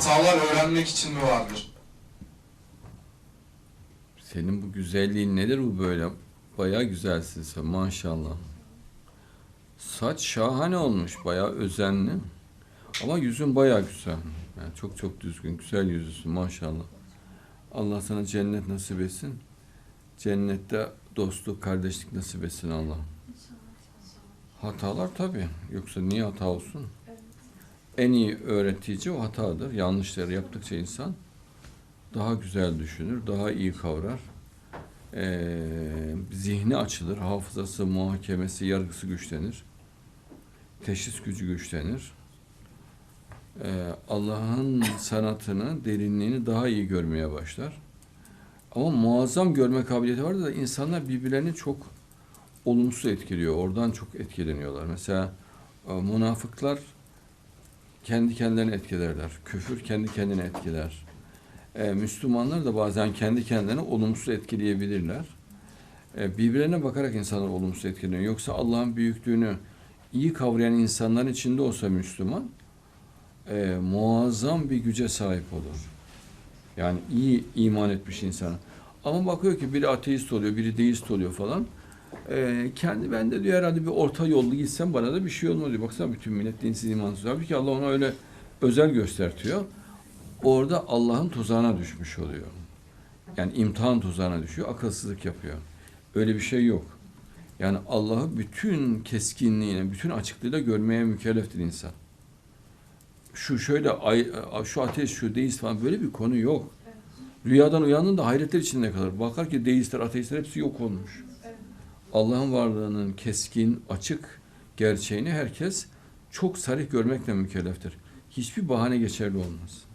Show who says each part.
Speaker 1: Hatalar öğrenmek için mi vardır?
Speaker 2: Senin bu güzelliğin nedir bu böyle? Bayağı güzelsin sen maşallah. Saç şahane olmuş, bayağı özenli. Ama yüzün bayağı güzel. Yani çok çok düzgün, güzel yüzüsün maşallah. Allah sana cennet nasip etsin. Cennette dostluk, kardeşlik nasip etsin Allah. Hatalar tabii. Yoksa niye hata olsun? En iyi öğretici o hatadır. Yanlışları yaptıkça insan daha güzel düşünür, daha iyi kavrar. Ee, zihni açılır, hafızası, muhakemesi, yargısı güçlenir. Teşhis gücü güçlenir. Ee, Allah'ın sanatını, derinliğini daha iyi görmeye başlar. Ama muazzam görme kabiliyeti var da insanlar birbirlerini çok olumsuz etkiliyor. Oradan çok etkileniyorlar. Mesela e, münafıklar kendi kendilerini etkilerler. Küfür kendi kendine etkiler. E, Müslümanlar da bazen kendi kendilerini olumsuz etkileyebilirler. E, birbirlerine bakarak insanlar olumsuz etkileniyor. Yoksa Allah'ın büyüklüğünü iyi kavrayan insanların içinde olsa Müslüman e, muazzam bir güce sahip olur. Yani iyi iman etmiş insan. Ama bakıyor ki biri ateist oluyor, biri deist oluyor falan. E, kendi ben de diyor herhalde bir orta yollu gitsem bana da bir şey olmaz diyor. Baksana bütün millet dinsiz imansız. Halbuki Allah ona öyle özel göstertiyor. Orada Allah'ın tuzağına düşmüş oluyor. Yani imtihan tuzağına düşüyor, akılsızlık yapıyor. Öyle bir şey yok. Yani Allah'ı bütün keskinliğine, bütün açıklığıyla görmeye mükelleftir insan. Şu şöyle, şu ateist, şu deist falan böyle bir konu yok. Rüyadan uyandığında hayretler içinde kalır. Bakar ki deistler, ateistler hepsi yok olmuş. Allah'ın varlığının keskin, açık gerçeğini herkes çok sarih görmekle mükelleftir. Hiçbir bahane geçerli olmaz.